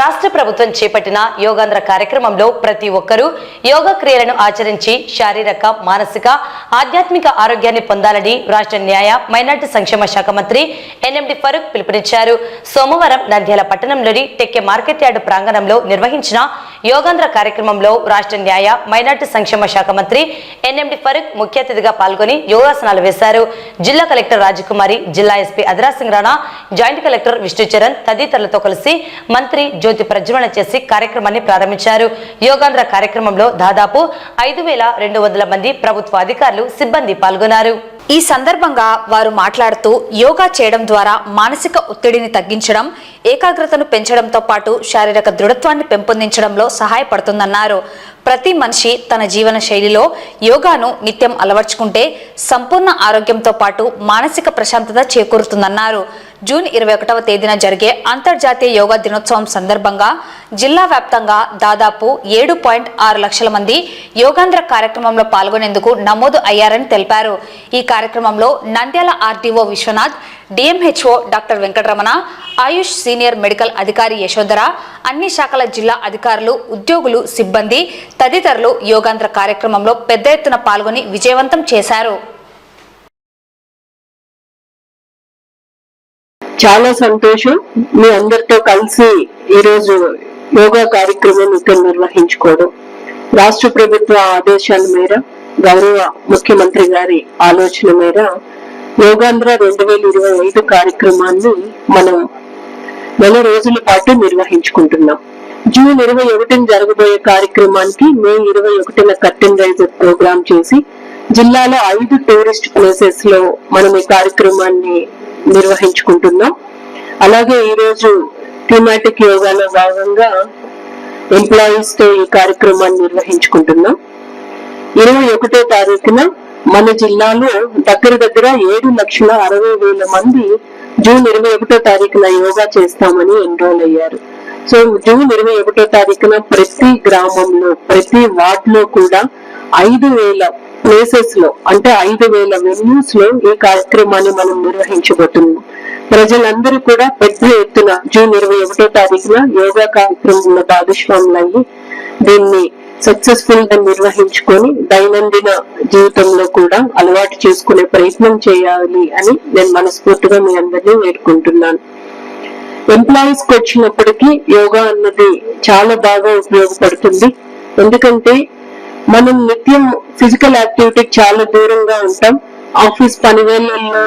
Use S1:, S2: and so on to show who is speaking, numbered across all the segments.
S1: రాష్ట్ర ప్రభుత్వం చేపట్టిన యోగాంధ్ర కార్యక్రమంలో ప్రతి ఒక్కరూ యోగా క్రియలను ఆచరించి శారీరక మానసిక ఆధ్యాత్మిక ఆరోగ్యాన్ని పొందాలని రాష్ట్ర న్యాయ మైనార్టీ సంక్షేమ శాఖ మంత్రి ఎన్ఎండి ఫరూక్ పిలుపునిచ్చారు. సోమవారం నంద్యాల పట్టణంలోని టెక్కె మార్కెట్ యార్డు ప్రాంగణంలో నిర్వహించిన యోగాంధ్ర కార్యక్రమంలో రాష్ట్ర న్యాయ మైనార్టీ సంక్షేమ శాఖ మంత్రి ఎన్ఎండి ఫరూక్ ముఖ్య అతిథిగా పాల్గొని యోగాసనాలు వేశారు. జిల్లా కలెక్టర్ రాజకుమారి జిల్లా SP Adhira Singh Rana joint collector Vishnucharan తదితరులతో కలిసి మంత్రి జ్యోతి ప్రజ్వలన చేసి కార్యక్రమాన్ని ప్రారంభించారు. యోగాంధ్ర కార్యక్రమంలో దాదాపు ఐదు వేల రెండు వందల మంది ప్రభుత్వ అధికారులు సిబ్బంది పాల్గొన్నారు.
S2: ఈ సందర్భంగా వారు మాట్లాడుతూ యోగా చేయడం ద్వారా మానసిక ఒత్తిడిని తగ్గించడం ఏకాగ్రతను పెంచడంతో పాటు శారీరక దృఢత్వాన్ని పెంపొందించడంలో సహాయపడుతుందన్నారు. ప్రతి మనిషి తన జీవన శైలిలో యోగాను నిత్యం అలవర్చుకుంటే సంపూర్ణ ఆరోగ్యంతో పాటు మానసిక ప్రశాంతత చేకూరుతుందన్నారు. జూన్ ఇరవై ఒకటవ తేదీన జరిగే అంతర్జాతీయ యోగా దినోత్సవం సందర్భంగా జిల్లా వ్యాప్తంగా దాదాపు ఏడు పాయింట్ ఆరు లక్షల మంది యోగాంధ్ర కార్యక్రమంలో పాల్గొనేందుకు నమోదు అయ్యారని తెలిపారు. ఈ కార్యక్రమంలో Nandyal RDO Vishwanath DMHO doctor Venkataramana AYUSH senior medical అధికారి యశోధర అన్ని శాఖల జిల్లా అధికారులు ఉద్యోగులు సిబ్బంది తదితరులు యోగాంధ్ర కార్యక్రమంలో పెద్ద ఎత్తున పాల్గొని విజయవంతం చేశారు.
S3: చాలా సంతోషం. మీ అందరితో కలిసి ఈరోజు యోగా కార్యక్రమం ఇక్కడ నిర్వహించుకోవడం. రాష్ట్ర ప్రభుత్వ ఆదేశాల మేర గౌరవ ముఖ్యమంత్రి గారి ఆలోచన మేర యోగాంధ్ర రెండు వేల ఇరవై ఐదు కార్యక్రమాన్ని మనం నెల రోజుల పాటు నిర్వహించుకుంటున్నాం. జూన్ ఇరవై ఒకటిన జరగబోయే కార్యక్రమానికి మే ఇరవై ఒకటిన కర్టెన్ రైజర్ ప్రోగ్రామ్ చేసి జిల్లాలో ఐదు టూరిస్ట్ ప్లేసెస్లో మనం ఈ కార్యక్రమాన్ని నిర్వహించుకుంటున్నాం. అలాగే ఈ రోజు థీమాటిక్ యోగాలో భాగంగా ఎంప్లాయీస్తో ఈ కార్యక్రమాన్ని నిర్వహించుకుంటున్నాం. ఇరవై ఒకటో తారీఖున మన జిల్లాలో దగ్గర దగ్గర ఏడు లక్షల అరవై వేల మంది జూన్ ఇరవై ఒకటో తారీఖున యోగా చేస్తామని ఎన్రోల్ అయ్యారు. సో జూన్ ఇరవై ఒకటో తారీఖున ప్రతి గ్రామంలో ప్రతి వార్డ్లో కూడా ఐదు వేల ప్లేసెస్లో అంటే ఐదు వేల వెన్యూస్లో ఈ కార్యక్రమాన్ని మనం నిర్వహించబోతున్నాం. ప్రజలందరూ కూడా పెద్ద ఎత్తున జూన్ ఇరవై ఒకటో తారీఖున యోగా కార్యక్రమంలో భాగస్వాములయ్యి దీన్ని సక్సెస్ఫుల్గా నిర్వహించుకొని దైనందిన జీవితంలో కూడా అలవాటు చేసుకునే ప్రయత్నం చేయాలి అని నేను మనస్ఫూర్తిగా మీ అందరినీ వేడుకుంటున్నాను. ఎంప్లాయీస్కి వచ్చినప్పటికీ యోగా అన్నది చాలా బాగా ఉపయోగపడుతుంది. ఎందుకంటే మనం నిత్యం ఫిజికల్ యాక్టివిటీ చాలా దూరంగా ఉంటాం. ఆఫీస్ పని వేళల్లో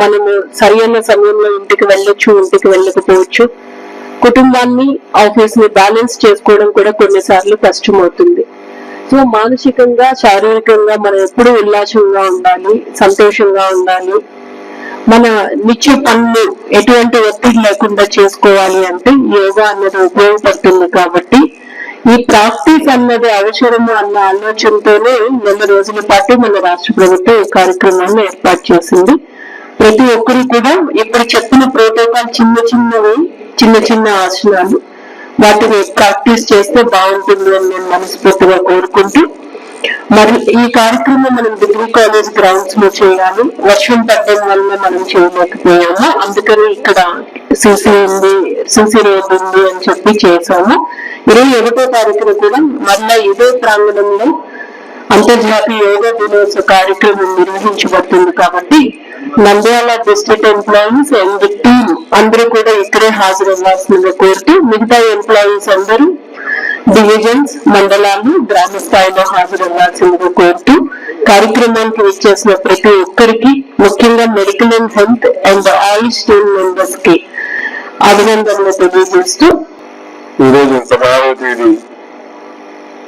S3: మనము సరైన సమయంలో ఇంటికి వెళ్ళొచ్చు ఇంటికి వెళ్ళకపోవచ్చు. కుటుంబాన్ని ఆఫీస్ని బ్యాలెన్స్ చేసుకోవడం కూడా కొన్నిసార్లు కష్టమవుతుంది. సో మానసికంగా శారీరకంగా మనం ఎప్పుడూ ఉల్లాసంగా ఉండాలి సంతోషంగా ఉండాలి. మన నిత్య పనులు ఎటువంటి ఒత్తిడి లేకుండా చేసుకోవాలి అంటే యోగా అన్నది ఉపయోగపడుతుంది కాబట్టి ఈ ప్రాక్టీస్ అన్నది అవసరము అన్న ఆలోచనతోనే నెల రోజుల పాటు మన రాష్ట్ర ప్రభుత్వం ఈ కార్యక్రమాన్ని ఏర్పాటు చేసింది. ప్రతి ఒక్కరు కూడా ఇప్పుడు చెప్పిన ప్రోటోకాల్ చిన్న చిన్నవి చిన్న చిన్న ఆసనాలు వాటిని ప్రాక్టీస్ చేస్తే బాగుంటుంది అని నేను మనస్ఫూర్తిగా కోరుకుంటూ మరి ఈ కార్యక్రమం మనం డిగ్రీ కాలేజ్ గ్రౌండ్స్లో చేయాలి. వర్షం పడడం వల్ల మనం చేయలేకపోయాము. అందుకని ఇక్కడ సిసి ఉంది సిసి రోడ్ ఉంది అని చెప్పి చేసాము ఇరవై ఒకటో తారీఖున కూడా మరలా ఇదే ప్రాంగణంలో అంతర్జాతీయ యోగా దినోత్సవ కార్యక్రమం నిర్వహించబడుతుంది కాబట్టి Nandyal district employees and team అందరూ కూడా ఇక్కడే హాజరవ్వాల్సిందిగా కోరుతూ మిగతా ఎంప్లాయీస్ అందరూ డివిజన్స్ మండలాలు గ్రామ స్థాయిలో హాజరవ్వాల్సిందిగా కోరుతూ కార్యక్రమానికి వచ్చేసిన ప్రతి ఒక్కరికి ముఖ్యంగా medical and health and AYUSH team మెంబర్స్కి అభినందనలు తెలియజేస్తూ
S4: ఈరోజు పదహారవ తేదీ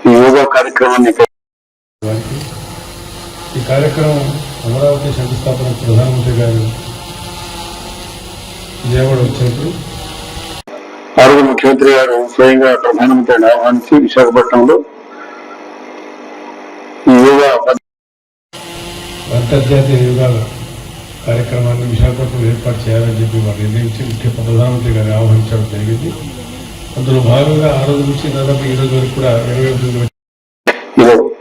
S4: ఈ యోగా కార్యక్రమాన్ని
S5: ఈ కార్యక్రమం అమరావతి శంకుస్థాపన ప్రధానమంత్రి గారు విజయవాడ వచ్చినప్పుడు
S4: ఆరోగ్య ముఖ్యమంత్రి గారు స్వయంగా ప్రధానమంత్రిని ఆహ్వానించి విశాఖపట్నంలో ఈ యోగా
S5: అంతర్జాతీయ యోగాల కార్యక్రమాన్ని విశాఖపట్నంలో ఏర్పాటు చేయాలని చెప్పి వారు నిర్ణయించి ముఖ్య ప్రధానమంత్రి గారిని ఆహ్వానించడం జరిగింది. అందులో భాగంగా ఆ రోజు నుంచి దాదాపు ఈ రోజు వరకు కూడా ఇరవై
S4: ఒకటి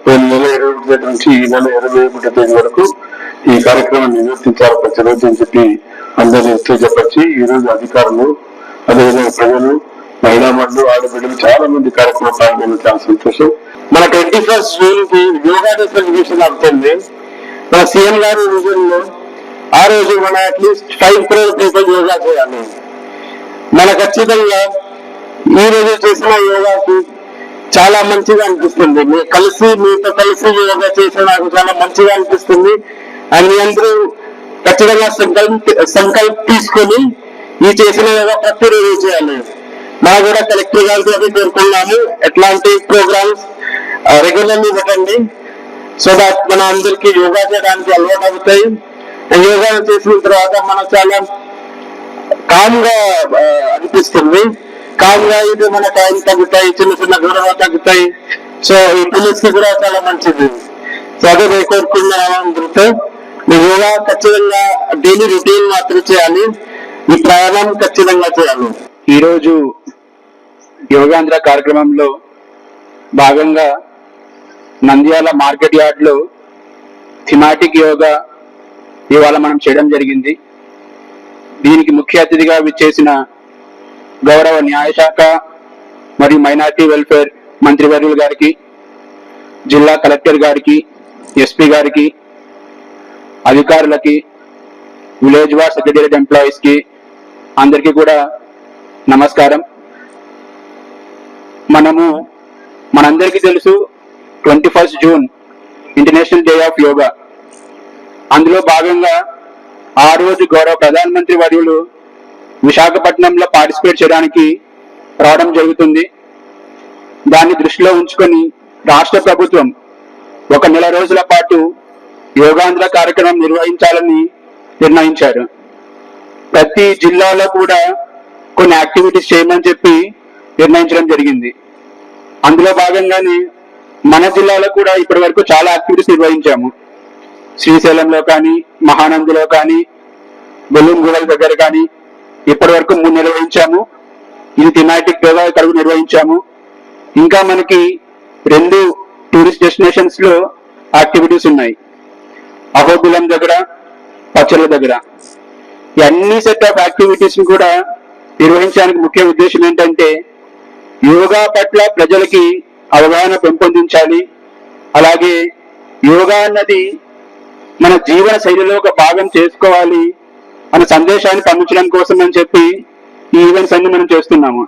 S4: పోయిన నెల ఇరవై ఒకటి నుంచి ఈ నెల ఇరవై ఒకటి తేదీ వరకు ఈ కార్యక్రమాన్ని నిర్వర్తించాలి ప్రతి రోజు అని చెప్పి అందరినీ ఉత్తేజపరిచి ఈ రోజు అధికారులు అదేవిధంగా ప్రజలు మహిళా మండలి ఆడబిడ్డలు చాలా మంది కార్యక్రమం పాల్గొన్న చాలా సంతోషం. మన ట్వంటీ ఫస్ట్ జూన్కి యోగా డే సెలబ్రేషన్ అవుతుంది మన సీఎం గారి విజన్లో ఆ రోజు మన at least five crore people yoga చేయాలి. మన ఖచ్చితంగా ఈ రోజు చేసిన యోగాకి చాలా మంచిగా అనిపిస్తుంది. మీ కలిసి మీతో కలిసి యోగా చేసిన నాకు చాలా మంచిగా అనిపిస్తుంది. అండ్ అందరూ ఖచ్చితంగా సంకల్ప సంకల్ప తీసుకొని ఈ చేసిన యోగా ప్రతిరోజు చేయాలి. మా కూడా కలెక్టర్ గారికి అది పేర్కొన్నాము ఎట్లాంటి ప్రోగ్రామ్స్ రెగ్యులర్లీ పెట్టండి. సో దాట్ మన అందరికి యోగా చేయడానికి అలవాటు అవుతాయి. యోగా చేసిన తర్వాత మనం చాలా కామ్గా అనిపిస్తుంది. కామ్ ఇది మన టైం తగ్గుతాయి చిన్న చిన్న గొడవ తగ్గుతాయి. సో ఈ పోలీస్ కూడా చాలా మంచిది. సో అదే నేను కోరుకున్నాను అందరితో యోగా ఖచ్చితంగా డైలీ రొటీన్ మాత్రం చేయాలి. ఈ ప్రయాణం ఖచ్చితంగా చేయాలి.
S6: ఈరోజు యోగాంధ్ర కార్యక్రమంలో భాగంగా నంద్యాల మార్కెట్ యార్డ్లో థిమాటిక్ యోగా ఇవాళ మనం చేయడం జరిగింది. దీనికి ముఖ్య అతిథిగా విచ్చేసిన గౌరవ న్యాయశాఖ మరియు మైనార్టీ వెల్ఫేర్ మంత్రివర్యులు గారికి జిల్లా కలెక్టర్ గారికి ఎస్పీ గారికి అధికారులకి విలేజ్ వార్ సెక్రటేరియట్ ఎంప్లాయీస్కి అందరికీ కూడా నమస్కారం. మనము మనందరికీ తెలుసు twenty first June international day of yoga అందులో భాగంగా ఆ రోజు గౌరవ ప్రధానమంత్రి వర్యులు విశాఖపట్నంలో పార్టిసిపేట్ చేయడానికి రావడం జరుగుతుంది. దాన్ని దృష్టిలో ఉంచుకొని రాష్ట్ర ప్రభుత్వం ఒక నెల రోజుల పాటు యోగాంధ్ర కార్యక్రమం నిర్వహించాలని నిర్ణయించారు. ప్రతి జిల్లాలో కూడా కొన్ని యాక్టివిటీస్ చేయమని చెప్పి నిర్ణయించడం జరిగింది. అందులో భాగంగానే మన జిల్లాలో కూడా ఇప్పటి వరకు చాలా యాక్టివిటీస్ నిర్వహించాము. శ్రీశైలంలో కానీ మహానందిలో కానీ బెలూన్ గుడల దగ్గర కానీ ఇప్పటి వరకు మూడు నిర్వహించాము. ఇది థిమాటిక్ యోగా ఇక్కడ నిర్వహించాము. ఇంకా మనకి రెండు టూరిస్ట్ డెస్టినేషన్స్లో యాక్టివిటీస్ ఉన్నాయి. అహోబిలం దగ్గర పచ్చళ్ళ దగ్గర. ఈ అన్ని సెట్ ఆఫ్ యాక్టివిటీస్ కూడా నిర్వహించడానికి ముఖ్య ఉద్దేశం ఏంటంటే యోగా పట్ల ప్రజలకి అవగాహన పెంపొందించాలి. అలాగే యోగా అన్నది మన జీవన శైలిలో ఒక భాగం చేసుకోవాలి. అనే సందేశాన్ని పంపించడం కోసం అని చెప్పి ఈ ఈవెంట్స్ అన్ని మనం చేస్తున్నాము.